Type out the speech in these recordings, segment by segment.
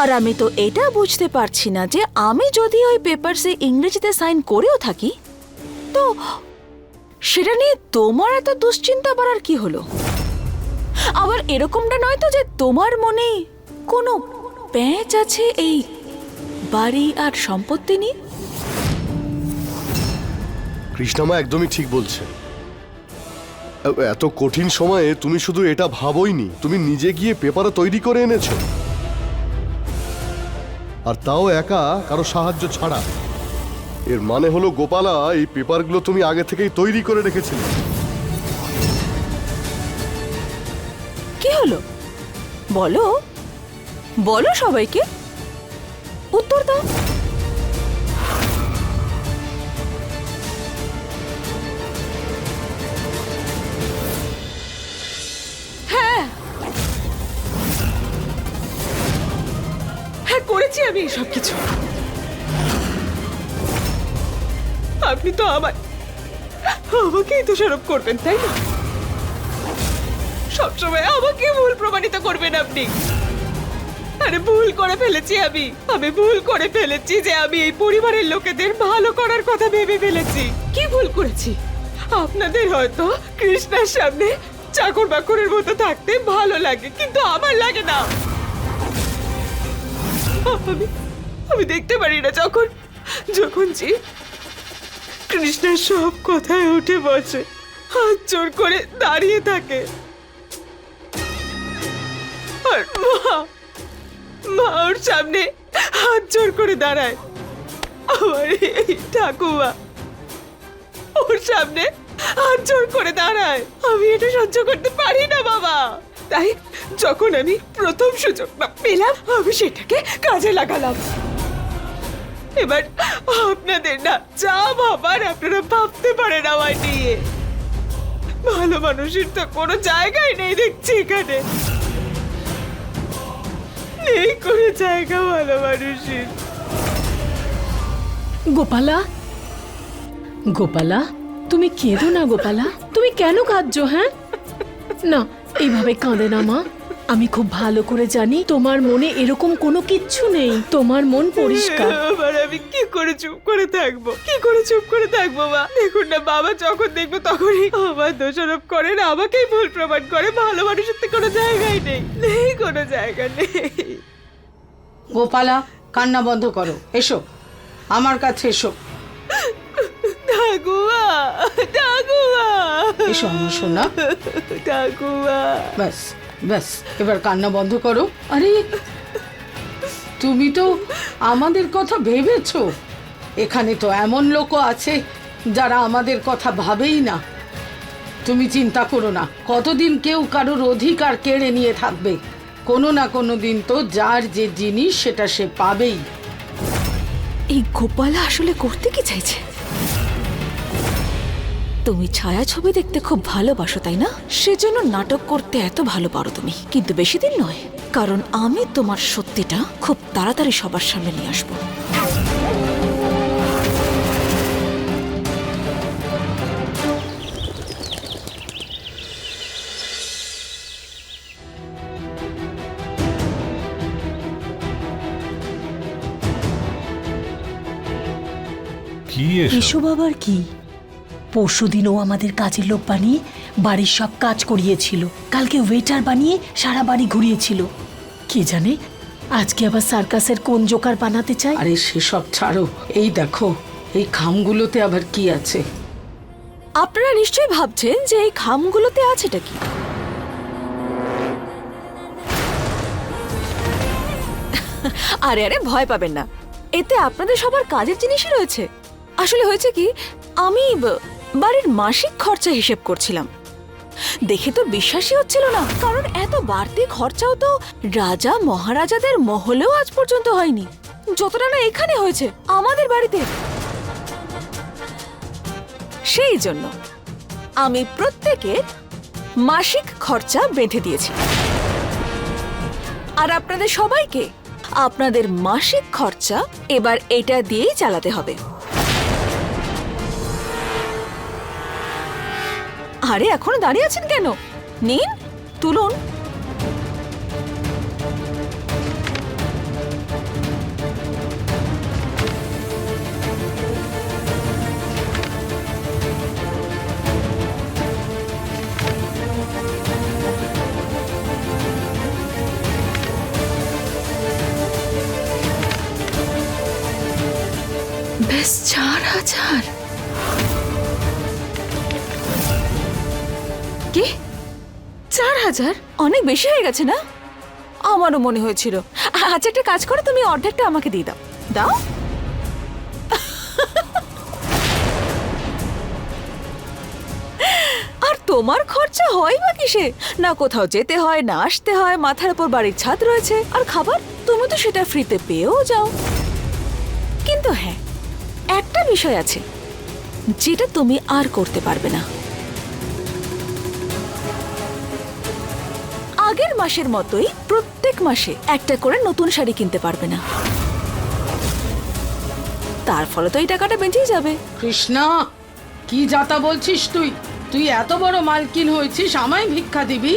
আর আমি তো এটা বুঝতে পারছি না যে আমি যদি ওই পেপারসে ইংরেজিতে সাইন করেও থাকি, তো সেটা নিয়ে তোমার এত দুশ্চিন্তা বাড়ার কি হলো? আবার এরকমটা নয় তো যে তোমার মনে কোনো প্যাঁচ আছে এই বাড়ি আর সম্পত্তি নিয়ে? কৃষ্ণামা একদমই ঠিক বলছে। এত কঠিন সময়ে তুমি শুধু এটা ভাবোইনি, তুমি নিজে গিয়ে পেপারও তৈরি করে এনেছো। আর তাও একা কারও সাহায্য ছাড়া। এর মানে হলো, গোপালা, এই পেপারগুলো তুমি আগে থেকেই তৈরি করে রেখেছিলে। কি হলো? বলো। বলো সবাইকে। উত্তর দাও। আমি এসব কিছু আপনি তো আমার আমাকেই দোষারোপ করবেন, তাই না? সবসময় আমাকে ভুল প্রমাণিত করবেন আপনি। আরে ভুল করে ফেলেছি আমি। আমি ভুল করে ফেলেছি যে আমি এই পরিবারের লোকেদের ভালো করার কথা ভেবে ফেলেছি। কি ভুল করেছি? আপনাদের হয়তো কৃষ্ণার সামনে চাকর বাকরের মতো থাকতে ভালো লাগে, কিন্তু আমার লাগে না। আমি আমি দেখতে পারি না যখন যখন জি কৃষ্ণের সব কথায় উঠে বসে, হাত জোর করে দাঁড়িয়ে থাকে। আর মা মা ওর সামনে হাত জোর করে দাঁড়ায়। আমার এই ঠাকুমা ওর সামনে হাত জোর করে দাঁড়ায়। আমি এটা সহ্য করতে পারি না, বাবা। তাই যখন আমি প্রথম সুযোগটা পেলাম, আমি সেটাকে কাজে লাগালাম। এবার আপনাদের না যা ভাবার আপনারা ভাবতে পারেন আমার নিয়ে। ভালো মানুষের তো কোনো জায়গায় নেই দেখছি এখানে। নেই কোনো জায়গা ভালো মানুষের। গোপালা? গোপালা, তুমি কেঁদো না গোপালা? তুমি কেন কাঁদছো হ্যাঁ? না এইভাবে কাঁদে না মা। আমি খুব ভালো করে জানি তোমার মনে এরকম কোনো কিচ্ছু নেই। তোমার মন পরিষ্কার। এবার আমি কি করে চুপ করে থাকব? কি করে চুপ করে থাকব মা? দেখুন না বাবা যখন দেখব তখনই আমার দোষারোপ করে না আমাকেই ভুল প্রমাণ করে। ভালো মানুষের তো কোনো জায়গায় নেই নেই কোনো জায়গা নেই। গোপালা কান্না বন্ধ করো। এসো। আমার কাছে এসো। ঠাকুমা ঠাকুমা। এসো আমার সোনা ঠাকুমা। ব্যাস ব্যাস এবার কান্না বন্ধ করো। আরে তুমি তো আমাদের কথা ভেবেছো। এখানে তো এমন লোকও আছে যারা আমাদের কথা ভাবেই না। তুমি চিন্তা করো না কতদিন কেউ কারোর অধিকার কেড়ে নিয়ে থাকবে? কোনো না কোনো দিন তো যার যে জিনিস সেটা সে পাবেই। এই গোপালা আসলে করতে কি চাইছে? তুমি ছায়া ছবি দেখতে খুব ভালোবাসো, তাই না? সেজন্য নাটক করতে এত ভালো পারো তুমি। কিন্তু বেশি দিন নয়, কারণ আমি তোমার সত্যিটা খুব তাড়াতাড়ি সবার সামনে নিয়ে আসব। এসব? আবার কি? পরশুদিনও আমাদের কাজের লোক বানিয়ে বাড়ির সব কাজ করিয়েছিল। কালকে ওয়েটার বানিয়ে সারা বাড়ি ঘুরিয়েছিল। কে জানে আজকে আবার সার্কাসের কোন জোকার বানাতে চায়? আরে সেসব ছাড়ো। এই দেখো এই খামগুলোতে আবার কি আছে? আপনারা নিশ্চয়ই ভাবছেন যে এই খামগুলোতে আছেটা কি? আরে আরে ভয় পাবেন না। এতে আপনাদের সবার কাজের জিনিসই রয়েছে। আসলে হয়েছে কি, আমি বাড়ির মাসিক খরচা হিসেব করছিলাম। দেখে তো বিশ্বাসই হচ্ছিল না, কারণ এত বাড়তি খরচাও তো রাজা মহারাজাদের মহলেও আজ পর্যন্ত হয়নি। যতটা না এখানে হয়েছে, আমাদের বাড়িতে। সেই জন্য আমি প্রত্যেকের মাসিক খরচা বেঁধে দিয়েছি। আর আপনাদের সবাইকে, আপনাদের মাসিক খরচা এবার এটা দিয়েই চালাতে হবে। আরে এখনও দাঁড়িয়ে আছেন কেন? নিন তুলুন। ব্যাস চার হাজার। কি? চার হাজার? অনেক বেশি হয়ে গেছে না? আমারও মনে হয়েছিল। আচ্ছা একটা কাজ করো, তুমি অর্ধেকটা আমাকে দিয়ে দাও। দাও। আর তোমার খরচা হয় বা কিসে? না কোথাও যেতে হয়, না আসতে হয়, মাথার উপর বাড়ির ছাদ রয়েছে। আর খাবার? তুমি তো সেটা ফ্রিতে পেয়েও যাও। কিন্তু হ্যাঁ একটা বিষয় আছে, যেটা তুমি আর করতে পারবে না। আগের মাসের মতোই প্রত্যেক মাসে একটা করে নতুন শাড়ি কিনতে পারবে না। তার ফলে তো এই টাকাটা বেঁচেই যাবে। কৃষ্ণা কি যাতা বলছিস তুই? তুই এত বড় মালকিন হয়েছিস আমায় ভিক্ষা দিবি?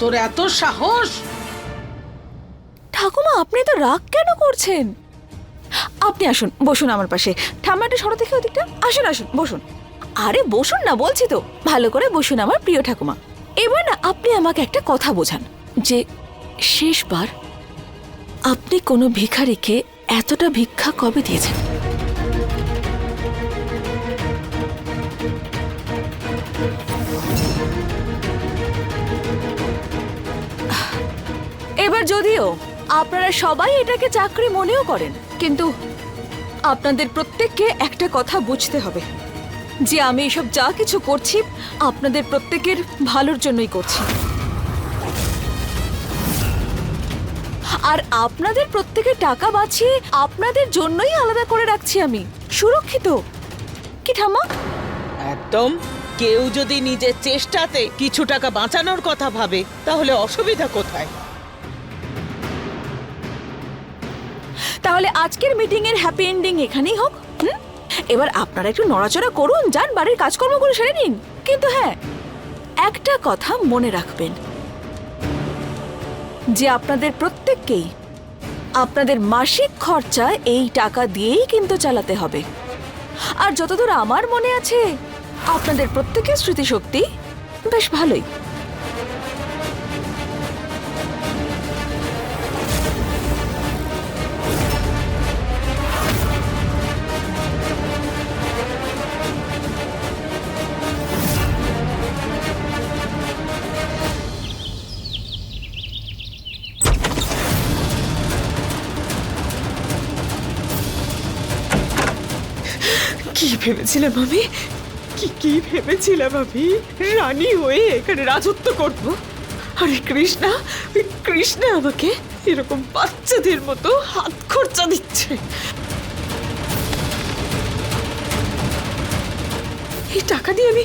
তোর এত সাহস! ঠাকুমা আপনি তো রাগ কেন করছেন? আপনি আসুন বসুন আমার পাশে। ঠাম্মাটা সরো দেখে ওদিকটা। আসুন আসুন বসুন। আরে বসুন না বলছি তো। ভালো করে বসুন আমার প্রিয় ঠাকুমা। এবার না আপনি আমাকে একটা কথা বোঝান। যে শেষবার আপনি কোনো ভিখারিকে এতটা ভিক্ষা কবে দিয়েছেন? এবার যদিও আপনারা সবাই এটাকে চাকরি মনেও করেন, কিন্তু আপনাদের প্রত্যেককে একটা কথা বুঝতে হবে, যে আমি এসব যা কিছু করছি আপনাদের প্রত্যেকের ভালোর জন্যই করছি। আর আপনাদের প্রত্যেকের টাকা বাঁচিয়ে আপনাদের জন্যই আলাদা করে রাখছি আমি। সুরক্ষিত। কি ঠাম্মা? একদম। কেউ যদি নিজের চেষ্টাতে কিছু টাকা বাঁচানোর কথা ভাবে তাহলে অসুবিধা কোথায়? তাহলে আজকের মিটিং এর হ্যাপি এন্ডিং এখানেই হোক হুম? এবার আপনারা একটু নড়াচড়া করুন যান বাড়ির কাজকর্মগুলো সেরে নিন। কিন্তু হ্যাঁ একটা কথা মনে রাখবেন। যে আপনাদের প্রত্যেককেই, আপনাদের মাসিক খরচা এই টাকা দিয়েই কিন্তু চালাতে হবে। আর যতদূর আমার মনে আছে, আপনাদের প্রত্যেকের স্মৃতিশক্তি বেশ ভালোই। ভেবেছিলাম আমি কি কি ভেবেছিলাম আমি রানী হয়ে এখানে রাজত্ব করব? আরে কৃষ্ণা কৃষ্ণা আমাকে এরকম বাচ্চাদের মতো হাত খরচা দিচ্ছে। এই টাকা দিয়ে আমি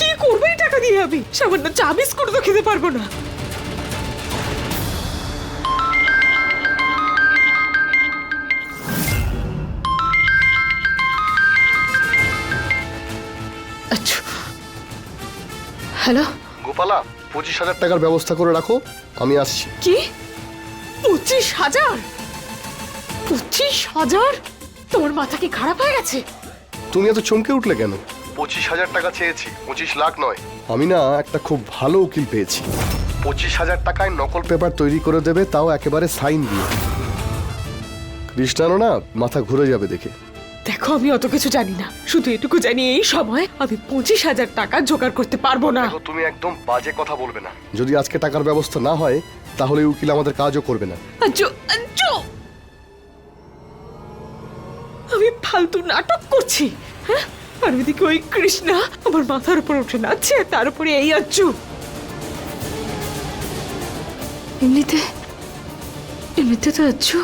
কি করব? এই টাকা দিয়ে আমি সামান্য চা বিস্কুট তো খেতে পারব না। হ্যালো? গোপালা পঁচিশ হাজার টাকার ব্যবস্থা করে রাখো আমি আসছি। কি? পঁচিশ হাজার? পঁচিশ হাজার? তোমার মাথা কি খারাপ হয়ে গেছে? তুমি এত চমকে উঠলে কেন? পঁচিশ হাজার টাকা চেয়েছি পঁচিশ লাখ নয়। আমি না একটা খুব ভালো উকিল পেয়েছি। পঁচিশ হাজার টাকায় নকল পেপার তৈরি করে দেবে তাও একেবারে সাইন দিয়ে। কৃষ্ণানো না মাথা ঘুরে যাবে দেখে। দেখো আমি অত কিছু জানি না। শুধু এটুকু জানি এই সময় আমি পঁচিশ হাজার টাকা জোগাড় করতে পারব না। দেখো তুমি একদম বাজে কথা বলবে না। যদি আজকে টাকার ব্যবস্থা না হয় তাহলে উকিল আমাদের কাজও করবে না। আঞ্জু আঞ্জু! আমি ফালতু নাটক করছি হ্যাঁ? আর ওইদিকে ওই কৃষ্ণা আমার মাথার উপর উঠে নাচছে তার উপরে এই আঞ্জু। এমনিতে এমনিতে তো আচ্ছু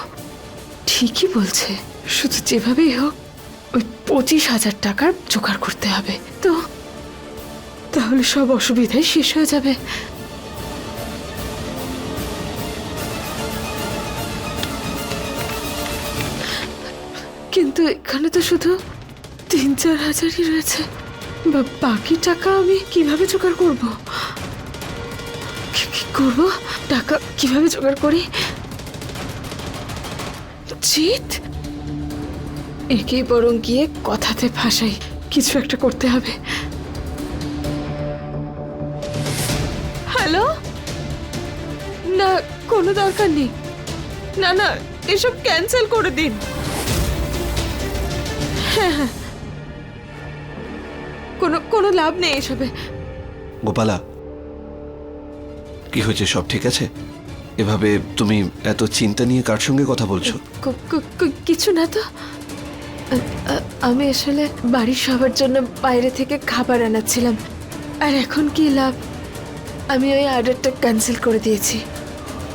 ঠিকই বলছে শুধু যেভাবেই হোক। ওই পঁচিশ হাজার টাকার জোগাড় করতে হবে। তো, তাহলে সব অসুবিধাই শেষ হয়ে যাবে। কিন্তু এখানে তো শুধু তিন চার হাজারই রয়েছে। বা বাকি টাকা আমি কীভাবে জোগাড় করব? কি করব? টাকা কীভাবে জোগাড় করি? জিত একেই বরং গিয়ে কথাতে ভাসাই কিছু একটা করতে হবে। হ্যালো? না কোনো দরকার নেই। না না এসব ক্যান্সেল করে দিন। কোনো কোনো লাভ নেই এসবে। গোপালা কি হয়েছে সব ঠিক আছে? এভাবে তুমি এত চিন্তা নিয়ে কার সঙ্গে কথা বলছো? কিছু না তো। আমি আসলে বাড়ির সবার জন্য বাইরে থেকে খাবার আনাচ্ছিলাম। আর এখন কি লাভ? আমি ওই অর্ডারটা ক্যান্সেল করে দিয়েছি।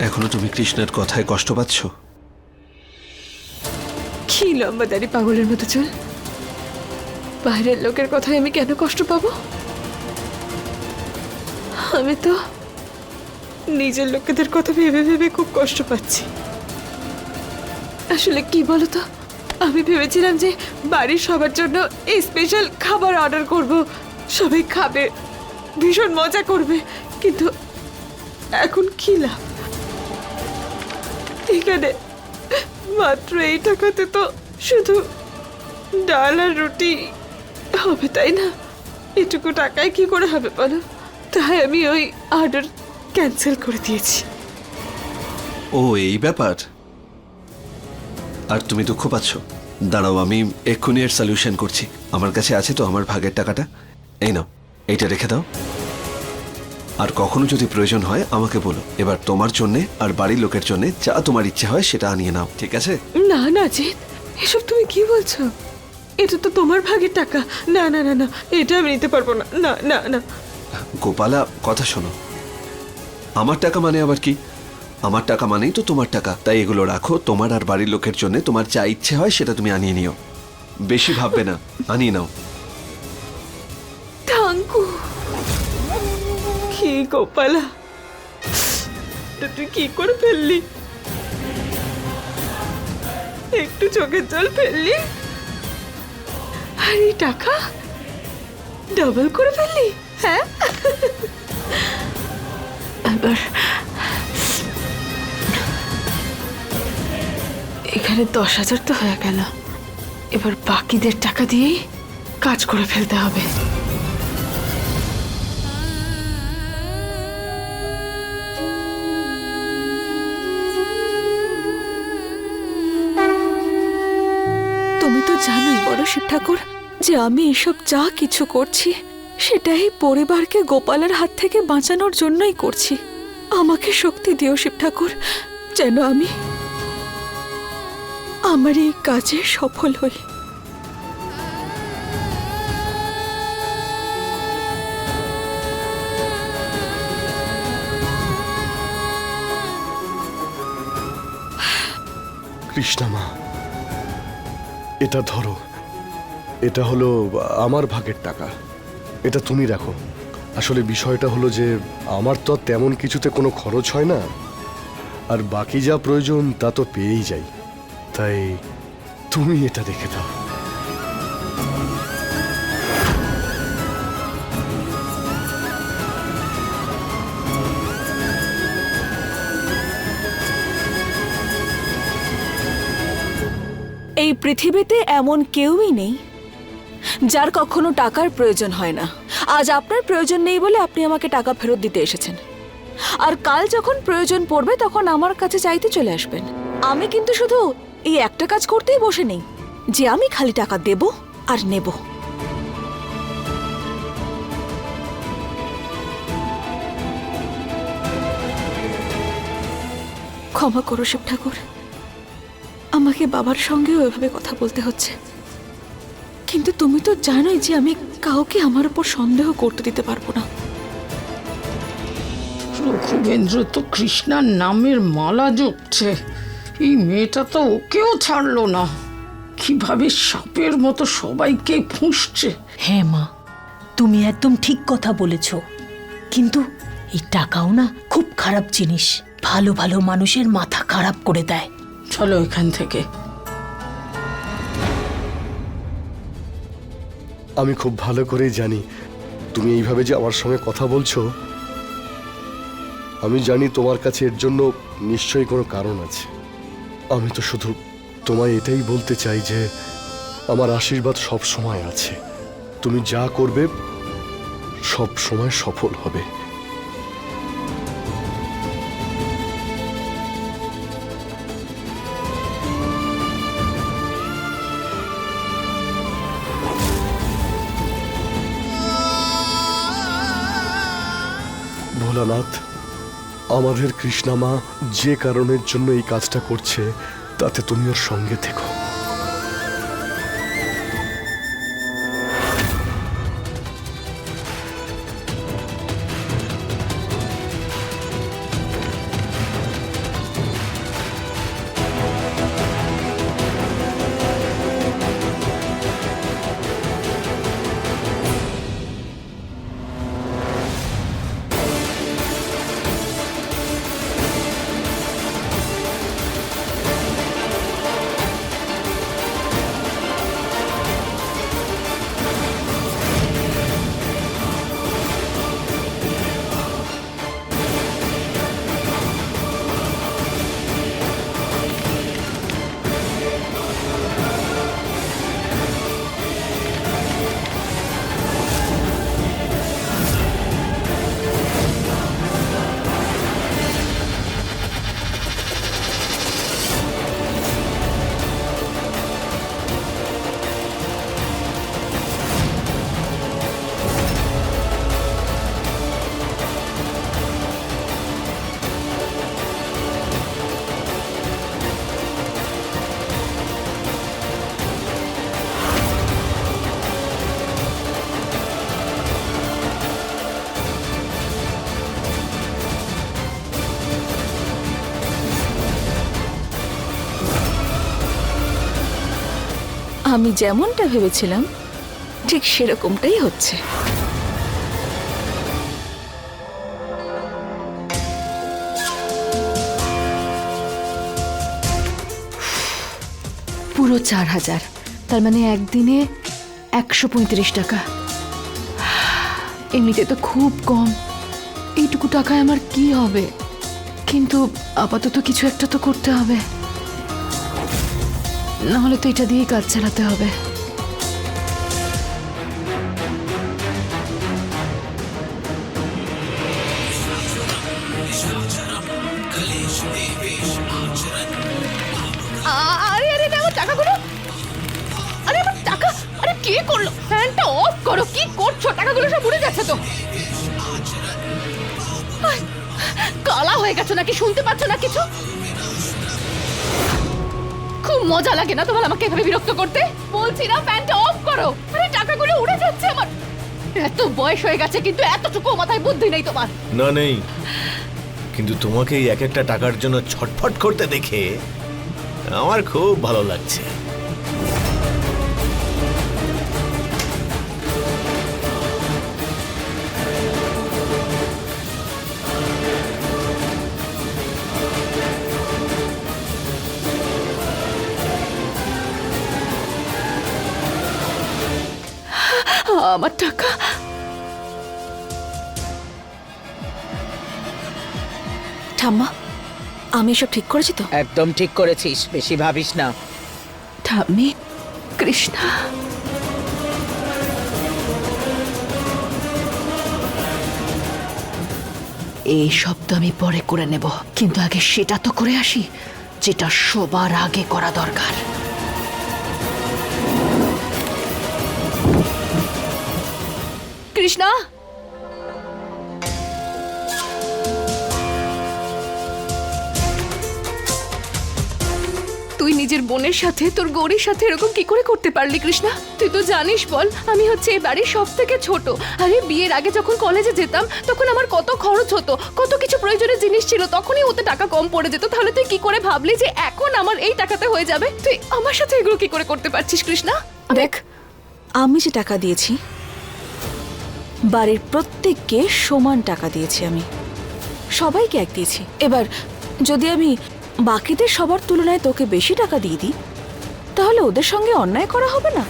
এখনও তুমি কৃষ্ণের কথায় কষ্ট পাচ্ছ? কি লম্বা দাড়ি পাগলের মতো চল। বাইরের লোকের কথায় আমি কেন কষ্ট পাবো? আমি তো নিজের লোকেদের কথা ভেবে ভেবে খুব কষ্ট পাচ্ছি। আসলে কি বলতো আমি ভেবেছিলাম যে বাড়ির সবার জন্য এই স্পেশাল খাবার অর্ডার করব। সবাই খাবে, ভীষণ মজা করবে, কিন্তু এখন কি লাভ? এখানে মাত্র এই টাকাতে তো শুধু ডাল আর রুটি হবে, তাই না? এটুকু টাকায় কি করে হবে বলো? তাই আমি ওই অর্ডার ক্যান্সেল করে দিয়েছি। ও, এই ব্যাপার? আর তুমি দুঃখ পাচ্ছ। দাঁড়াও আমি এক্ষুনি এর সলিউশন করছি। আমার কাছে আছে তো আমার ভাগের টাকাটা? এই নাও এইটা রেখে দাও। আর কখনো যদি প্রয়োজন হয় আমাকে বলো। এবার তোমার জন্যে আর বাড়ির লোকের জন্যে যা তোমার ইচ্ছে হয় সেটা আনিয়ে নাও ঠিক আছে? না না জিৎ এসব তুমি কি বলছো? এটা তো তোমার ভাগের টাকা। না না না না এটা আমি নিতে পারব না। না না না। গোপালা কথা শোনো। আমার টাকা মানে আবার কি? আমার টাকা মানেই তো তোমার টাকা। তাই এগুলো রাখো, তোমার আর বাড়ির লোকের জন্য তোমার যা ইচ্ছে হয় সেটা তুমি আনিয়ে নিও। বেশি ভাববে না, আনিয়ে নাও। থাঙ্কু কি গোপালা? তুই কি করে ফেললি? একটু চোখের জল ফেললি? আর এই টাকা? ডাবল করে ফেললি? হ্যাঁ? এবার এখানে দশ হাজার তো হয়ে গেল। এবার বাকিদের টাকা দিয়েই কাজ করে ফেলতে হবে। তুমি তো জানোই বড় শিব ঠাকুর, যে আমি এসব যা কিছু করছি, সেটাই পরিবারকে গোপালের হাত থেকে বাঁচানোর জন্যই করছি। আমাকে শক্তি দিও শিব ঠাকুর, যেন আমি আমার এই কাজে সফল হই কৃষ্ণা মা, এটা ধরো। এটা হলো আমার ভাগের টাকা। এটা তুমি রাখো। আসলে বিষয়টা হলো যে, আমার তো তেমন কিছুতে কোনো খরচ হয় না। আর বাকি যা প্রয়োজন তা তো পেয়েই যাই। তাই তুমি এটা দেখে দাও। এই পৃথিবীতে এমন কেউই নেই যার কখনো টাকার প্রয়োজন হয় না। আজ আপনার প্রয়োজন নেই বলে আপনি আমাকে টাকা ফেরত দিতে এসেছেন। আর কাল যখন প্রয়োজন পড়বে তখন আমার কাছে চাইতে চলে আসবেন। আমি কিন্তু শুধু এই একটা কাজ করতেই বসে নেই। যে আমি খালি টাকা দেব আর নেব। ক্ষমা করো শিব ঠাকুর। আমাকে বাবার সঙ্গেও এভাবে কথা বলতে হচ্ছে। কিন্তু তুমি তো জানোই যে আমি কাউকে আমার উপর সন্দেহ করতে দিতে পারব না। রঘুবেন্দ্র তো কৃষ্ণার নামের মালা জপছে। এই মেয়েটা তো ওকেও ছাড়লো না। কীভাবে সাপের মতো সবাইকে ফুঁসছে হ্যাঁ মা তুমি একদম ঠিক কথা বলেছ। কিন্তু এই টাকাও না খুব খারাপ জিনিস। ভালো ভালো মানুষের মাথা খারাপ করে দেয়। চলো এখান থেকে। আমি খুব ভালো করেই জানি তুমি এইভাবে যে আমার সঙ্গে কথা বলছো। আমি জানি তোমার কাছে এর জন্য নিশ্চয়ই কোনো কারণ আছে। আমি তো শুধু তোমায় এটাই বলতে চাই যে আমার আশীর্বাদ সব সময় আছে। তুমি যা করবে সব সময় সফল হবে। আমাদের কৃষ্ণামা যে কারণের জন্য এই কাজটা করছে তাতে তুমি ওর সঙ্গে থেকো। আমি যেমনটা ভেবেছিলাম, ঠিক সেরকমটাই হচ্ছে। পুরো চার হাজার, তার মানে একদিনে একশো পঁয়ত্রিশ টাকা। এমনিতে তো খুব কম, এইটুকু টাকায় আমার কি হবে? কিন্তু আপাতত কিছু একটা তো করতে হবে। নাহলে তো এটা দিয়েই কাজ চালাতে হবে। আরে আরে টাকাগুলো? আরে, আমার টাকা, আরে, কে করল? করো, কি করছ? তো। কালা হয়ে গেছো নাকি? শুনতে পাচ্ছ না কিছু? খুব মজা লাগে না তোমার আমাকে এভাবে বিরক্ত করতে? বলছি না, ফ্যানটা অফ করো। আরে, টাকাগুলো উড়ে যাচ্ছে আমার। এত বয়স হয়ে গেছে, কিন্তু এতটুকু মাথায় বুদ্ধি নেই তোমার। না, নেই। কিন্তু তোমাকে এই এক একটা টাকার জন্য ছটফট করতে দেখে আমার খুব ভালো লাগছে। আমার টাকা। ঠাম্মা আমি এসব ঠিক করেছি তো? একদম ঠিক করেছিস বেশি ভাবিস না। ঠাম্মি কৃষ্ণা। এই সব তো আমি পরে করে নেব কিন্তু আগে সেটা তো করে আসি যেটা সবার আগে করা দরকার। কৃষ্ণা? তুই নিজের বোনের সাথে, তোর গৌরীর সাথে এরকম কি করে করতে পারলি কৃষ্ণা? তুই তো জানিস বল, আমি হচ্ছে এই বাড়ির সব থেকে ছোট। আরে, বিয়ের আগে যখন কলেজে যেতাম, তখন আমার কত খরচ হতো, কত কিছু প্রয়োজনীয় জিনিস ছিল, তখনই ওতে টাকা কম পড়ে যেত। তাহলে তুই কি করে ভাবলি যে এখন আমার এই টাকাতে হয়ে যাবে? তুই আমার সাথে এগুলো কি করে করতে পারছিস কৃষ্ণা? দেখ, আমি যে টাকা দিয়েছি বাড়ির প্রত্যেককে সমান টাকা দিয়েছি আমি। সবাইকে এক দিয়েছি। এবার যদি আমি বাকিদের সবার তুলনায় তোকে বেশি টাকা দিয়ে দিই তাহলে ওদের সঙ্গে অন্যায় করা হবে না?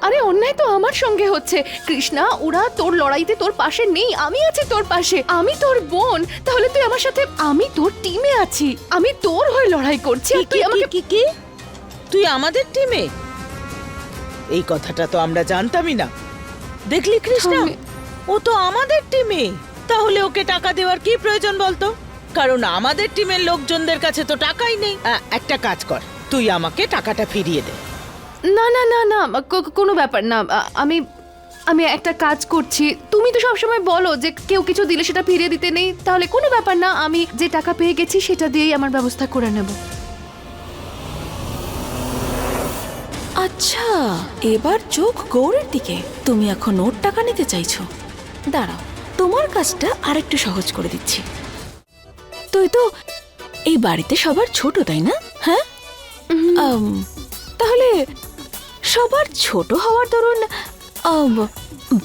আরে অন্যায় তো আমার সঙ্গে হচ্ছে। কৃষ্ণা ওরা তোর লড়াইতে তোর পাশে নেই আমি আছি তোর পাশে। আমি তোর বোন তাহলে তুই আমার সাথে আমি তোর টিমে আছি। আমি তোর হয়ে লড়াই করছি। তুই আমাকে কি কি তুই আমাদের টিমে এই কথাটা তো আমরা জানতামই না। দেখলি কৃষ্ণা? ও তো আমাদের টিমে। তাহলে ওকে টাকা দেওয়ার কি প্রয়োজন বলতো? কারণ আমাদের টিমের লোকজনদের কাছে তো টাকাই নেই। একটা কাজ কর তুই আমাকে টাকাটা ফিরিয়ে দে। না না না না কোনো ব্যাপার না আমি আমি একটা কাজ করছি। তুমি তো সবসময় বলো যে কেউ কিছু দিলে সেটা ফিরিয়ে দিতে নেই। তাহলে কোনো ব্যাপার না আমি যে টাকা পেয়ে গেছি সেটা দিয়েই আমার ব্যবস্থা করে নেব। আচ্ছা এবার চোখ গৌরের দিকে। তুমি এখন ওর টাকা নিতে চাইছো। দাঁড়াও, তোমার কাজটা আরেকটু সহজ করে দিচ্ছি। তুই তো এই বাড়িতে সবার ছোট, তাই না? হ্যাঁ? তাহলে সবার ছোট হওয়ার দরুন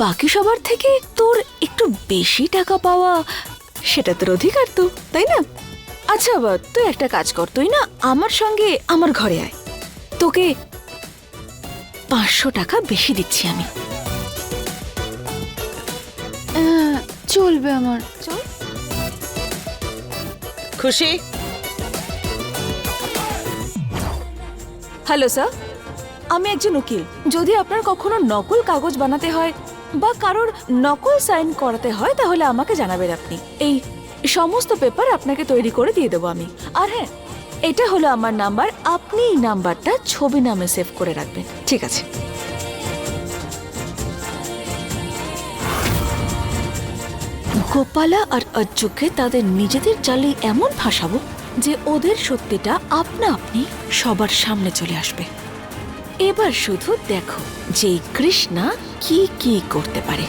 বাকি সবার থেকে তোর একটু বেশি টাকা পাওয়া, সেটা তোর অধিকার তো, তাই না? আচ্ছা তুই একটা কাজ কর, তুই না আমার সঙ্গে আমার ঘরে আয়। তোকে পাঁচশো টাকা বেশি দিচ্ছি আমি। চলবে আমার। চল। খুশি? হ্যালো স্যার আমি একজন উকিল। যদি আপনার কখনো নকল কাগজ বানাতে হয় বা কারোর নকল সাইন করাতে হয় তাহলে আমাকে জানাবেন আপনি। এই সমস্ত পেপার আপনাকে তৈরি করে দিয়ে দেবো আমি। আর হ্যাঁ এটা হলো আমার নাম্বার। আপনি এই নাম্বারটা ছবি নামে সেভ করে রাখবেন। ঠিক আছে। গোপালা আর অজ্জুকে তাদের নিজেদের জালে এমন ভাসাবো যে ওদের সত্যিটা আপনা আপনি সবার সামনে চলে আসবে। এবার শুধু দেখো যে কৃষ্ণা কি কি করতে পারে।